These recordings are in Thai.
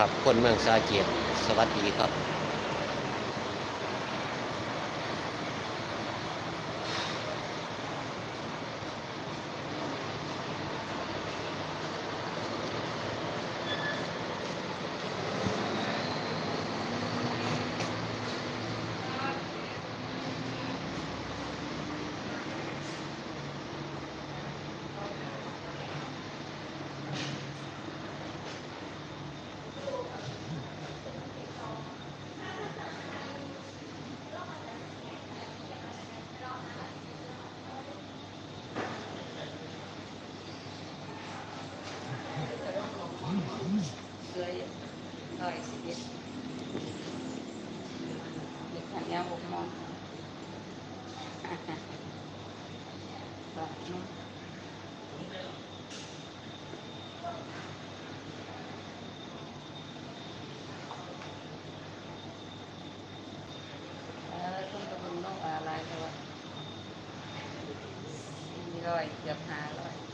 ครับ คนเมืองสาเกียรสวัสดีครับ ร้อยเกือบหาร้อย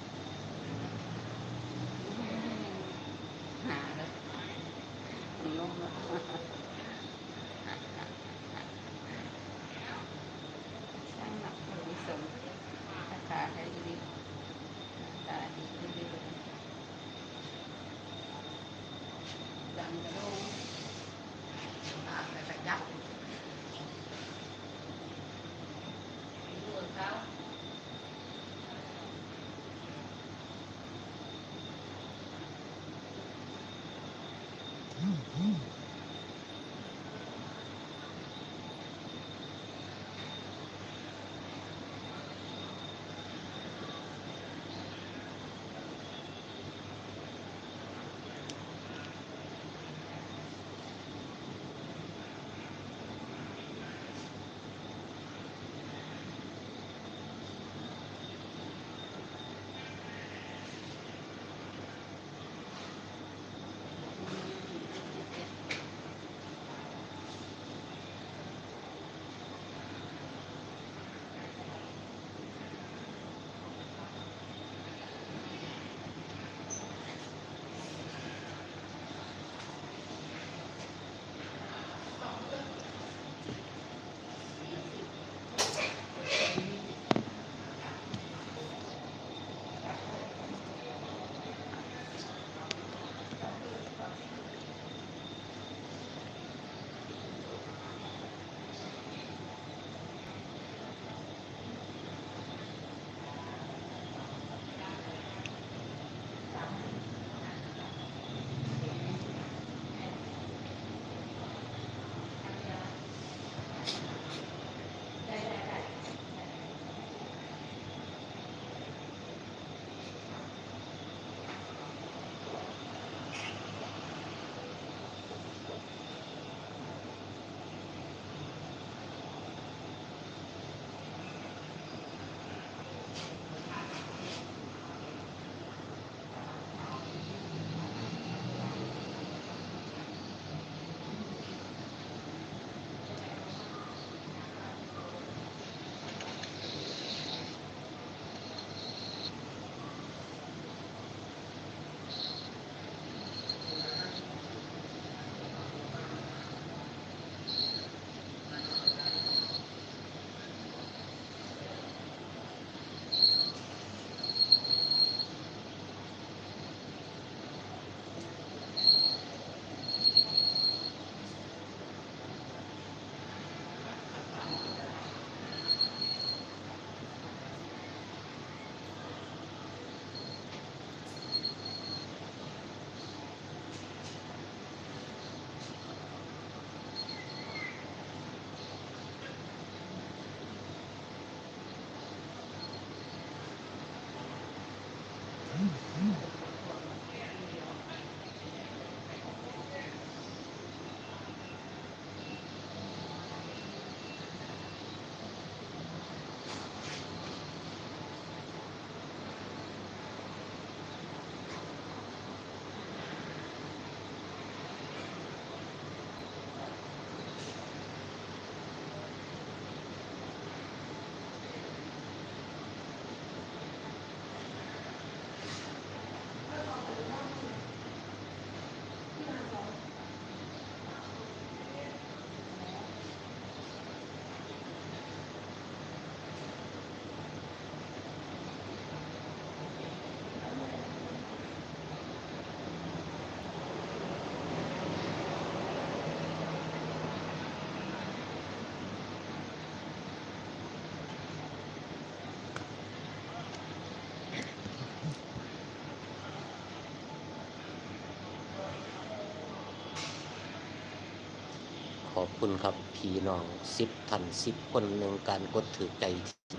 ขอบคุณครับพี่น้องสิบท่านสิบคนหนึ่งการกดถือใจ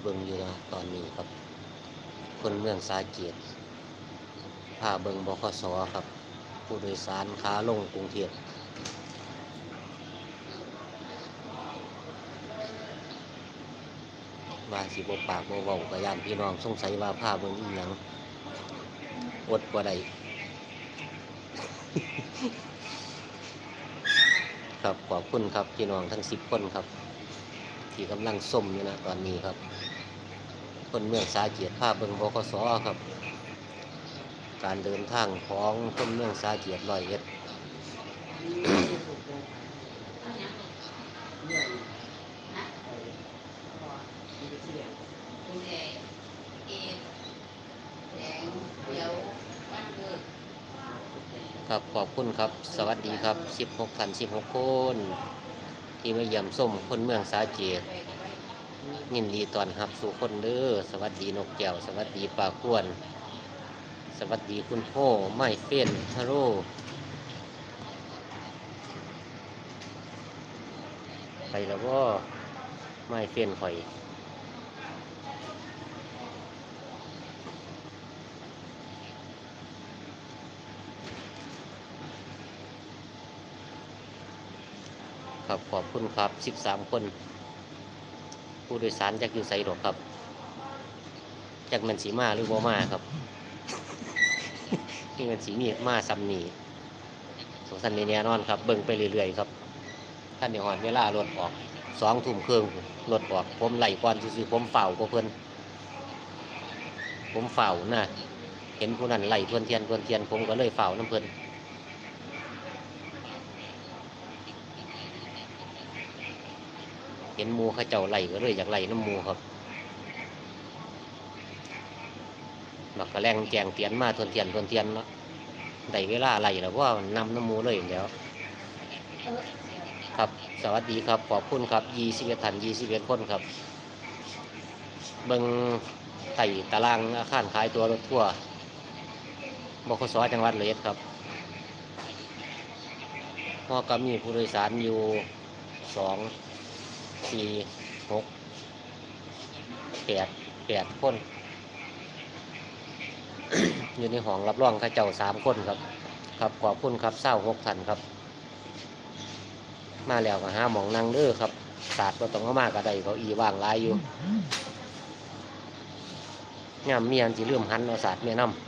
เบิ่งอยู่นะตอนนี้ครับ คนเมืองสาเกียรติพาเบิ่งบคสครับ ผู้โดยสารขาลงกรุงเทพว่าสิบปากบ่เว้ากับยานพี่น้องสงสัยว่าพาเบิ่งอีหยังอดบ่ได้ ครับ ขอบคุณครับพี่น้องทั้งสิบคนครับ ที่กำลังส้มอยู่นะตอนนี้ครับ คนเมืองสาเกียรติภาพเบิงบกสครับ การเดินทางของคนเมืองสาเกียรติลอยเอ็ด คุณแดงเอแดงเดี๋ยววันเกิด ครับ ขอบคุณครับ สวัสดีครับสิบหกท่านสิบหกคน ที่มาเยี่ยมส้มคนเมืองสาเกียรติยินดีตอนรับสู่คนเด้อสวัสดีนกแก้ว สวัสดีปลาก้วนสวัสดีคุณพ่อไม่เฟ้นทาโร่ไปแล้วก็ไม่เฟ้นข่อย ครับขอบคุณครับสิบสามคน ผู้โดยสารจากอยู่ไสดอกครับ จากมันสีมาหรือบ่มาครับนี่มันสีนี่มาซ้ำนี่สงสันนี่แน่นอนครับเบิ่งไปเรื่อยๆครับท่านเดี๋ยวหอนเวลารถออกสองทุ่มครึ่องรถออก ผมไหลก่อนซื่อผมเฝ้าก็เพิ่นผมเฝ้านะเห็นผู้นั้นไหลทวนเทียนทวนเทียนผมก็เลยเฝ้าน้ำเพิ่น เห็นมูเขาเจ้าไหลก็เลยอยากไหลน้ำมูครับบักกระแรงแจงเตียนมาทวนเทียนทวนเทียนเนาะได้เวลาไหลแล้วว่านำน้ำมูเลยแล้ว ครับสวัสดีครับขอบคุณครับยี่สิบเอ็ดทันยี่สิบเอ็ดคนครับ เบิงไต่ตารางอาคารขายตัวรถทั่วร์บขสจังหวัดเลยครับหอก็มีผู้โดยสารอยู่สอง สี่หกแปดแปดคน อยู่ในห้องรับรองเข้าเจ้าสามคนครับ ครับขอบคุณครับเศร้าหกท่านครับ มาแล้วก็หาหมองนั่งเด้อครับศาสตร์ก็ต้องเอามากระไดเขาอีว่างหลายอยู่งามเมียนสิเลื่อมหันเอาศาสตร์เมียน้ำ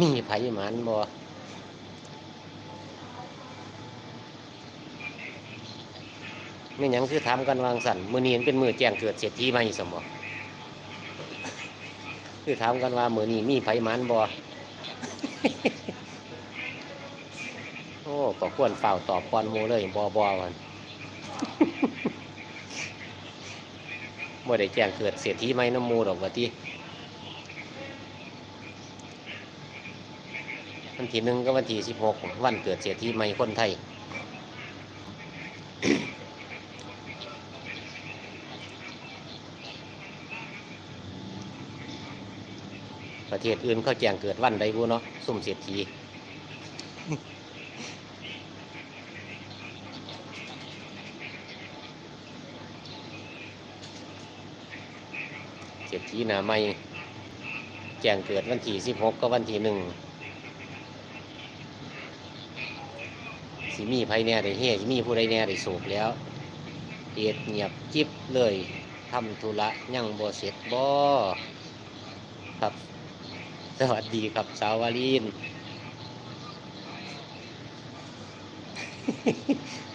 มีไผหมันบ่ไม่ยังคือถามกันวางสันมือนี้มันเป็นมือแจ้งเกิดเศรษฐีใหม่สมบ่คือถามกันว่ามือนี้มีไผหมันบ่โอ้ก็ควรเฝ้าตอบก่อนหมูเลยบ่บ่วันบ่ได้แจ้งเกิดเศรษฐีใหม่น้ำมูดอกว่าติ วันที่หนึ่งก็วันที่สิบหกวันเกิดเศรษฐีใหม่คนไทย ประเทศอื่นเขาแจ้งเกิดวันใดบูเนาะสุ่มเศรษฐีเศรษฐีหนาไม่แจ้งเกิดวันที่สิบหกก็วันที่หนึ่ง สิมีภัยแน่ได้เฮ่สิมีผู้ใดแน่ได้สูบแล้วเอียดเงียบจิบเลยทำธุระยังบ่เสร็จบ่ครับ สวัสดีครับสาววาลีน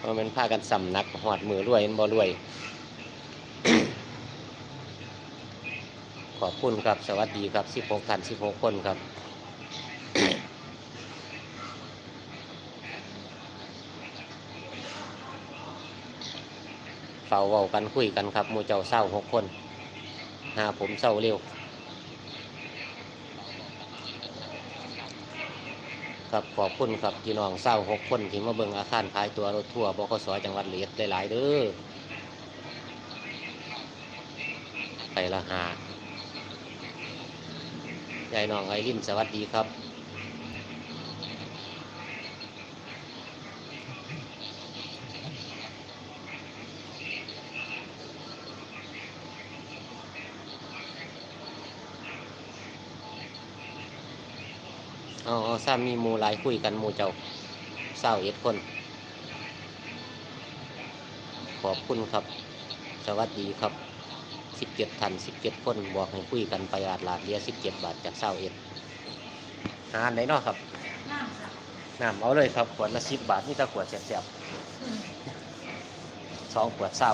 ว่ามันพากันสำนักหอดมือรวยนบ่รวย ขอบคุณครับ สวัสดีครับ 16ท่าน16 คนครับ ฝ้าเว้ากันคุยกันครับมูเจ้าเศร้าหกคนหาผมเศร้าเร็ว ครับขอบคุณครับพี่น้องเศร้าหกคนที่มาเบิ่งอาคารภายตัวรถทั่วบขสจังหวัดเลียดหลายๆเด้อไปละหาใหญ่น้องไอรินสวัสดีครับ ซ้ำมีหมูหลายคุยกันหมูเจ้าเศร้าเอ็ดคน ขอบคุณครับ สวัสดีครับสิบเจ็ดทันสิบเจ็ดคนบอกให้คุยกันไปอาดลาดเดียสิบเจ็ดบาทจากเศร้าเอ็ดหาอันไหนเนาะครับน้ำค่ะน้ำเอาเลยครับ ขวดละสิบบาทนี่ตะขวดแสบๆสองขวดเศร้า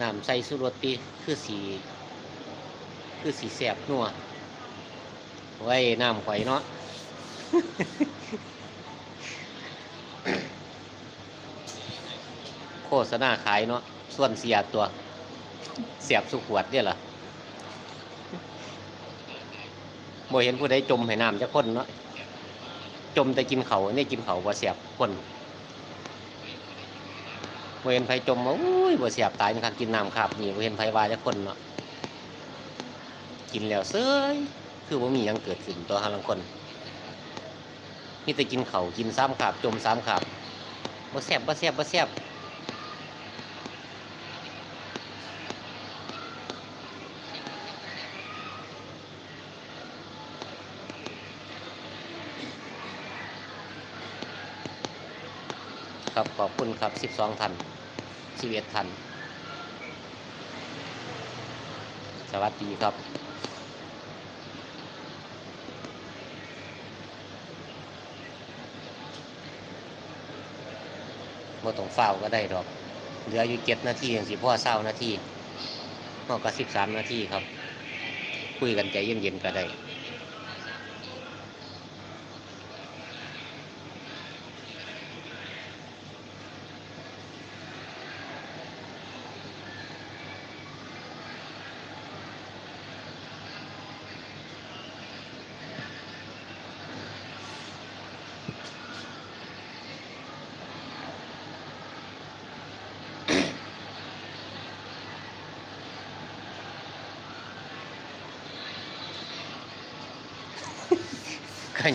น้ำใส่สุรตีคือสี คือสีแสบนัวไว้น้ำข่อยเนาะโฆษณาขายเนาะส่วนเสียตัวเสียบสุขวดเนี่ยเหรอบ่เห็นผู้ใดจมให้น้ำจะคนเนาะจมแต่กินเขาเนี่ยกินเขาบ่เสียบคน บ่เห็นไผจมว่าอุ้ยบ่เสียบตายนะครับกินน้ำขาบนี่บ่เห็นไผว่าจะคนเนาะกินแล้วเซ้ยคือบ่มีหยังเกิดขึ้นตัวหาลังคนมีแต่กินเขากินซ้ำขาบจมซ้ำขาบบ่แซ่บบ่แซ่บบ่แซ่บครับขอบคุณครับ 12ทัน 11ทัน สวัสดีครับบ่ต้องเฝ้าก็ได้ดอก เหลืออยู่เจ็ดนาทีอย่างสิพ่อเศร้านาทีนอกก็สิบสามนาทีครับ คุยกันใจเย็นๆก็ได้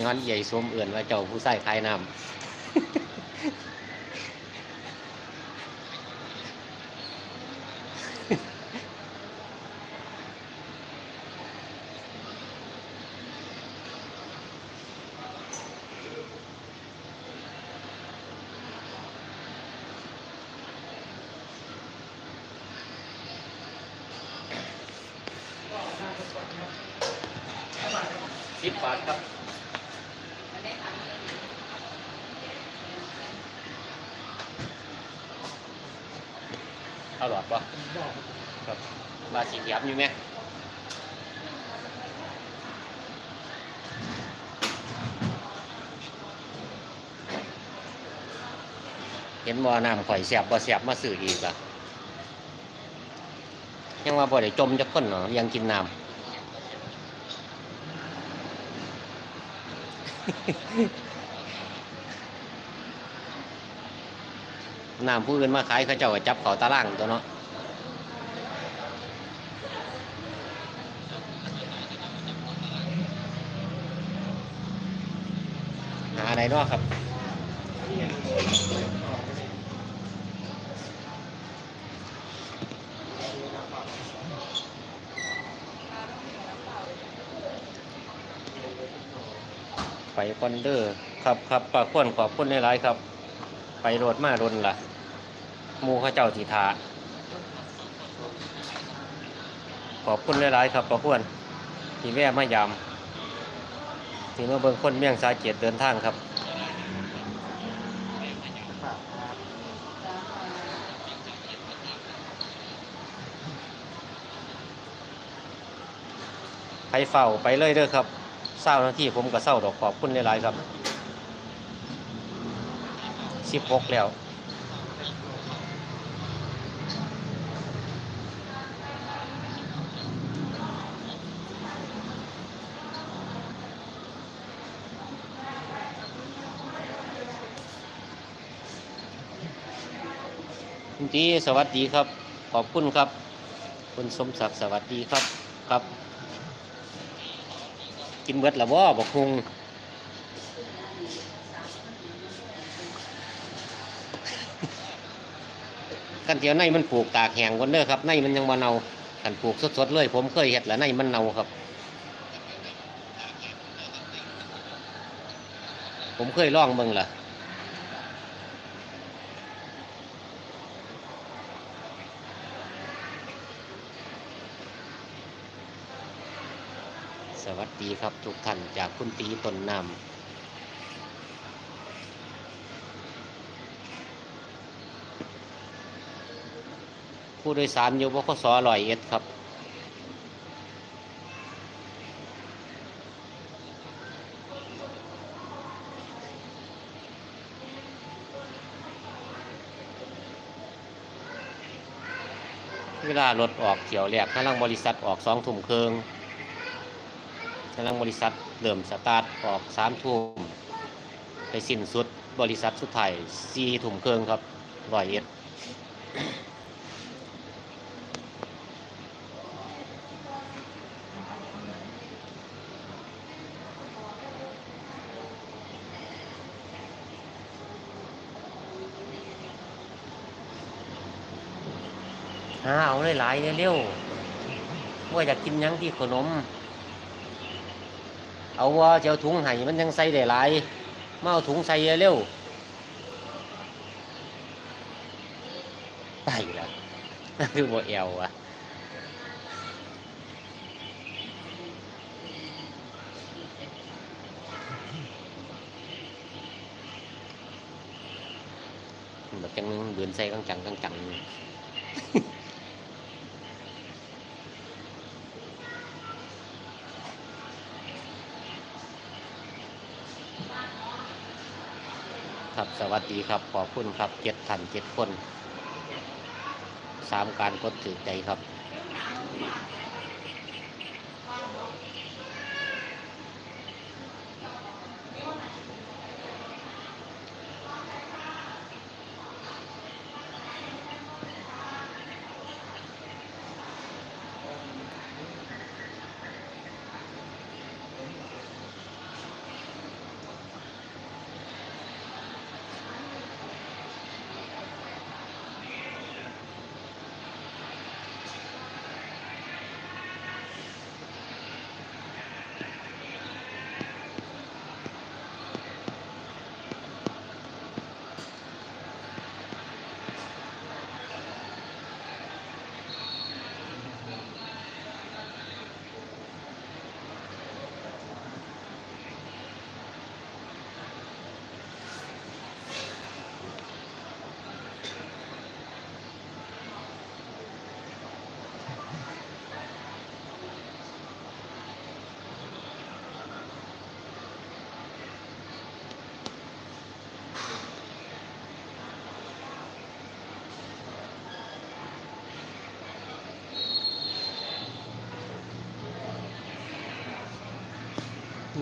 ย้อนใหญ่สวมเอื่นว่าเจ้าผู้ใส่คลายน้ำสิบบาทครับ เอา หลอดปะครับบาสีเขียมอยู่ไหมเห็นบ่อน้ำข่อยเสียบบ่เสียบมาสื่ออีกล่ะยังว่าบ่ได้จมจะคนเนาะยังกินน้ำ น้ำผู้อื่นมาขายเขาเจ้าก็จับเขาตาล่างตัวเนาะหาอะไรเนาะครับไปคอนเดอร์ครับครับปากควนขอบคุณในไลายๆครับ ไปโรดมาโดนล่ะ หมูเขาเจ้าสีทาขอบคุณหลายๆครับขอบคุณที่แวะมายามที่มาเบิ่งคนเมี่ยงสาเกียรติเดินทางครับไปเฝ้าไปเลยเด้อครับเศร้าหน้าที่ผมก็เศร้าดอกขอบคุณหลายๆครับสิบหกแล้ว ตีสวัสดีครับ ขอบคุณครับ คุณสมศักดิ์สวัสดีครับครับ กินเบิดละบ่บอกคงกันเจียวในมันปลูกตากแห้งวันเด้อครับในมันยังมาเนากันปลูกสดๆเลย ผมเคยเห็ดแล้วในมันเนาครับ ผมเคยล่องเบิ่งล่ะ สวัสดีครับทุกท่านจากคุณตีตนนำผู้โดยสารอยู่บขสลอยเอ็ดครับเวลารถออกเที่ยวแรกกำลังบริษัทออกสองทุ่มครึ่งำลังบริษัทเริ่มสตาร์ทออกสามทุ่มไปสิ้นสุดบริษัทสุดท้ายสี่ทุ่มครึ่งครับร้อยเอ็ดหาเอาหลายๆเร็วๆว่าอยากกินยังที่ขนม เอาว่าจะเอาถุงไห้มันยังใส่ได้หลายมาเอาถุงใส่เร็วไปล้วคือบ่เอวอะแบบจังเบือนใส่กังจังกังจัง สวัสดีครับ ขอบคุณครับเจ็ดท่านเจ็ดคนสามการกดถือใจครับ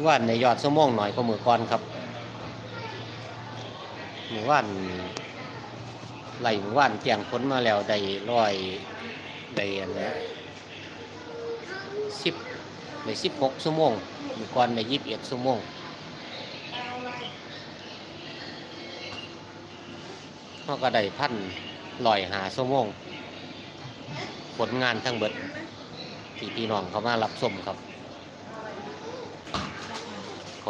ว่านในยอดสมองหน่อยก็มือก่อนครับหมู่ว่านไหลหมู่ว่านแจงพ้นมาแล้วได้ร้อยได้อันนี้สิบได้สิบหกชั่วโมงมือก่อนได้ยี่สิบเอ็ดชั่วโมงเขาก็ได้พันลอยหาชั่วโมงผลงานทั้งเบิดที่พี่น้องเขามารับชมครับ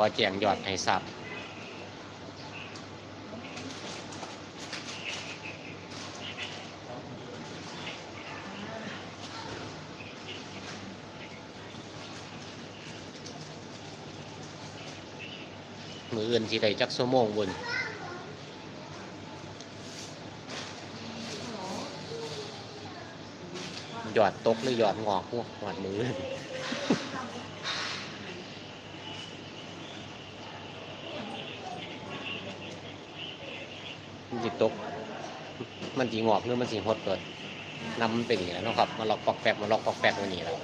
อแจ้งยอดให้ทราบมืออื่นที่ใดจักชั่โมงบนยอดตกหรือหยอดงอกพวกหอดมือ ตก มันสีงอกหรือมันสีหดเกิดนำเป็นอย่างนี้แล้วนะครับ มาล็อกปอกแปกมาล็อกปอกแปกมานี่แล้ว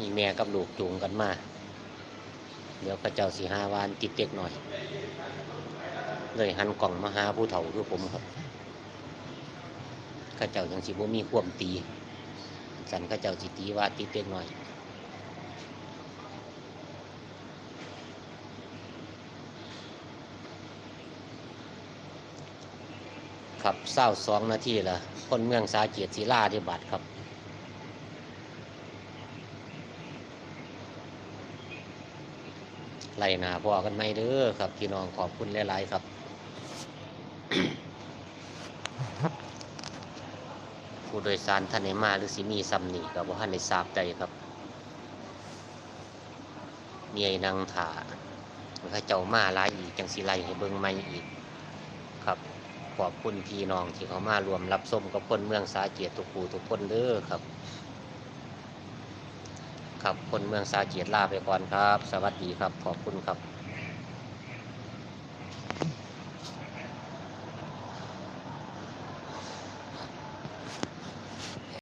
นี่แม่กับลูกจูงกันมา เดี๋ยวพระเจ้าสีหาวานติดเด็กหน่อย เลยหันกล่องมาหาผู้เฒ่าคือผมครับข้าเจ้ายังสิบ่มีควมตี สันข้าเจ้าสิตีว่าติดเด็กหน่อยครับเศร้าสองนาทีละคนเมืองสาเกียรติศิลาธิบัตรครับ ไล่นาพ่อกันไม่เด้อครับพี่น้องขอบคุณหลายๆครับผู้โดยสารท่านไหนมาหรือสิมีซ้ำนี่กับว่าท่านได้ทราบใจครับเมียนางถาข้าเจ้ามาหลายอีกจังสิไล่ให้เบิ่งไม่อีกครับ ขอบคุณพี่น้องที่เขามารวมรับส้มกับคนเมืองสาเกียรติทุกผู้ทุกคนเด้อครับ ครับคนเมืองสาเกียรติลาไปก่อนครับ สวัสดีครับ ขอบคุณครับ